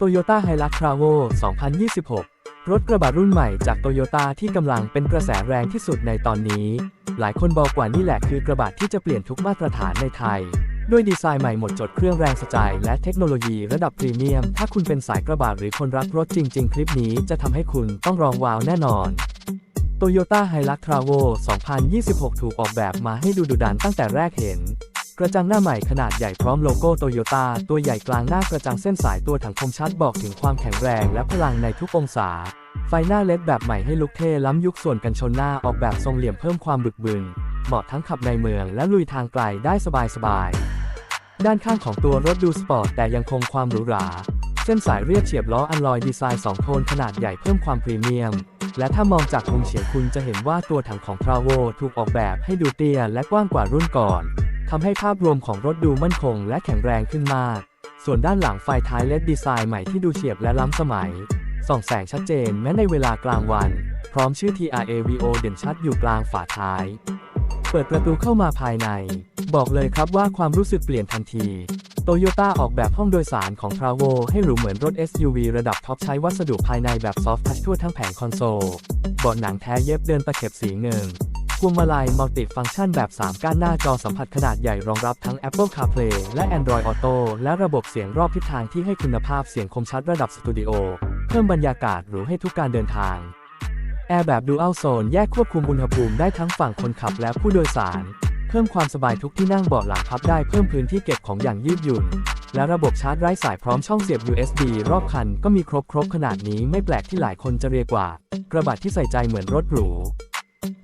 Toyota Hilux Travel 2026 รถกระบะรุ่นใหม่จากโตโยต้าที่กำลังเป็นกระแสแรงที่สุดในตอนนี้ หลายคนบอกว่านี่แหละคือกระบะที่จะเปลี่ยนทุกมาตรฐานในไทย ด้วยดีไซน์ใหม่หมดจดเครื่องแรงสะใจและเทคโนโลยีระดับพรีเมียม ถ้าคุณเป็นสายกระบะหรือคนรักรถจริง ๆ คลิปนี้จะทำให้คุณต้องรองว้าวแน่นอน Toyota Hilux Travel 2026 ถูกออกแบบมาให้ดูดุดันตั้งแต่แรกเห็น กระจังหน้าใหม่ขนาดใหญ่พร้อมโลโก้โตโยต้าตัวใหญ่กลางหน้ากระจังเส้นสายตัวถังคมชัดบอกถึงความแข็งแรงและพลังในทุกองศา ไฟหน้าเลดแบบใหม่ให้ลุกเท่ล้ำยุคส่วนกันชนหน้าออกแบบทรงเหลี่ยมเพิ่มความบึกบึนเหมาะทั้งขับในเมืองและลุยทางไกลได้สบายๆด้านข้างของตัวรถดูสปอร์ตแต่ยังคงความหรูหรา เส้นสายเรียบเฉียบล้ออัลลอยดีไซน์ 2 โทนขนาดใหญ่เพิ่มความพรีเมียม และถ้ามองจากมุมเฉียงคุณจะเห็นว่าตัวถังของ t r a v o ถูกออกแบบให้ดูเตี้ยและกว้างกว่ารุ่นก่อนำให้ภาพรวมของรถดูมั่นคงและแข็งแรงขึ้นมาก ส่วนด้านหลังไฟท้ายเลดดีไซน์ใหม่ที่ดูเฉียบและล้ำสมัย ส่องแสงชัดเจนแม้ในเวลากลางวัน พร้อมชื่อ TRAVO เด่นชัดอยู่กลางฝาท้าย เปิดประตูเข้ามาภายใน บอกเลยครับว่าความรู้สึกเปลี่ยนทันทีโตโยต้าออกแบบห้องโดยสารของ t r a v o ให้หรูเหมือนรถ SUV ระดับท็อปใช้วัสดุภายในแบบ Soft Touch ทั่วทั้งแผงคอนโซลเบาะหนังแท้เย็บเดินตะเข็บสีเงิน พวงมาลัยมัลติฟังก์ชันแบบ 3 ก้านหน้าจอสัมผัสขนาดใหญ่รองรับทั้ง Apple CarPlay และ Android Auto และระบบเสียงรอบทิศทางที่ให้คุณภาพเสียงคมชัดระดับสตูดิโอ เพิ่มบรรยากาศหรูให้ทุกการเดินทางแอร์แบบ Dual Zone แยกควบคุมอุณหภูมิได้ทั้งฝั่งคนขับและผู้โดยสาร เพิ่มความสบายทุกที่นั่งเบาะหลังพับได้เพิ่มพื้นที่เก็บของอย่างยืดหยุ่น และระบบชาร์จไร้สายพร้อมช่องเสียบ USB รอบคันก็มีครบครบขนาดนี้ไม่แปลกที่หลายคนจะเรียกว่า กระบะที่ใส่ใจเหมือนรถหรู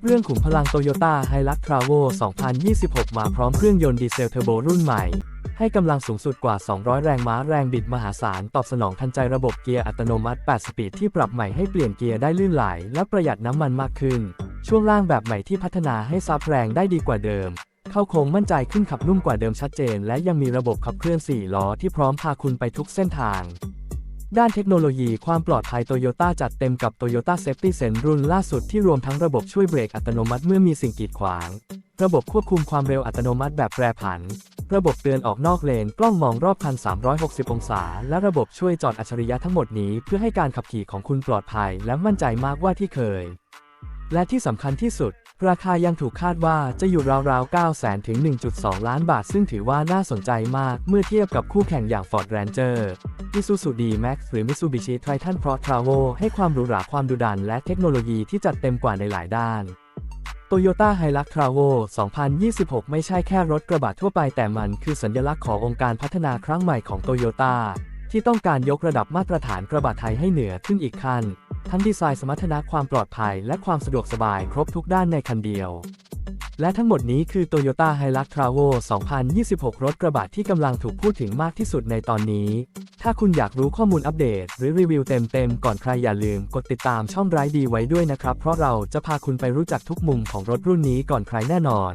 เรื่องขุมพลัง Toyota Hilux Travel 2026 มาพร้อมเครื่องยนต์ดีเซลเทอร์โบรุ่นใหม่ ให้กำลังสูงสุดกว่า 200 แรงม้าแรงบิดมหาศาล ตอบสนองทันใจระบบเกียร์อัตโนมัติ 8 สปีดที่ปรับใหม่ให้เปลี่ยนเกียร์ได้ลื่นไหล และประหยัดน้ำมันมากขึ้น ช่วงล่างแบบใหม่ที่พัฒนาให้ซับแรงได้ดีกว่าเดิม เข้าโค้งมั่นใจขึ้นขับนุ่มกว่าเดิมชัดเจน และยังมีระบบขับเคลื่อน 4 ล้อที่พร้อมพาคุณไปทุกเส้นทาง ด้านเทคโนโลยีความปลอดภัยโตโยต้าจัดเต็มกับ Toyota Safety Sense รุ่นล่าสุดที่รวมทั้งระบบช่วยเบรกอัตโนมัติเมื่อมีสิ่งกีดขวาง ระบบควบคุมความเร็วอัตโนมัติแบบแปรผัน ระบบเตือนออกนอกเลน กล้องมองรอบคัน 360 องศา และระบบช่วยจอดอัจฉริยะทั้งหมดนี้เพื่อให้การขับขี่ของคุณปลอดภัย และมั่นใจมากว่าที่เคย และที่สำคัญที่สุด ราคายังถูกคาดว่าจะอยู่ราวๆ 9 0 0 0 0ถึง 1.2 ล้านบาท ซึ่งถือว่าน่าสนใจมากเมื่อเทียบกับคู่แข่งอย่าง Ford Ranger Isuzu D-Max หรือ Mitsubishi Triton Pro Travel ให้ความหรูหราความดุดัน และเทคโนโลยีที่จัดเต็มกว่าในหลายด้าน Toyota Hilux Travel 2026 ไม่ใช่แค่รถกระบะทั่วไปแต่มันคือสัญลักษณ์ขององค์การพัฒนาครั้งใหม่ของ Toyota ที่ต้องการยกระดับมาตรฐานกระบะไทยให้เหนือขึ้นอีกขั้น ทั้งดีไซน์สมรรถนะความปลอดภัย และความสะดวกสบายครบทุกด้านในคันเดียว และทั้งหมดนี้คือ Toyota Hilux Travel 2026 รถกระบะที่กำลังถูกพูดถึงมากที่สุดในตอนนี้ ถ้าคุณอยากรู้ข้อมูลอัปเดต หรือรีวิวเต็มๆ ก่อนใครอย่าลืมกดติดตามช่องไร้ดีไว้ด้วยนะครับ เพราะเราจะพาคุณไปรู้จักทุกมุมของรถรุ่นนี้ก่อนใครแน่นอน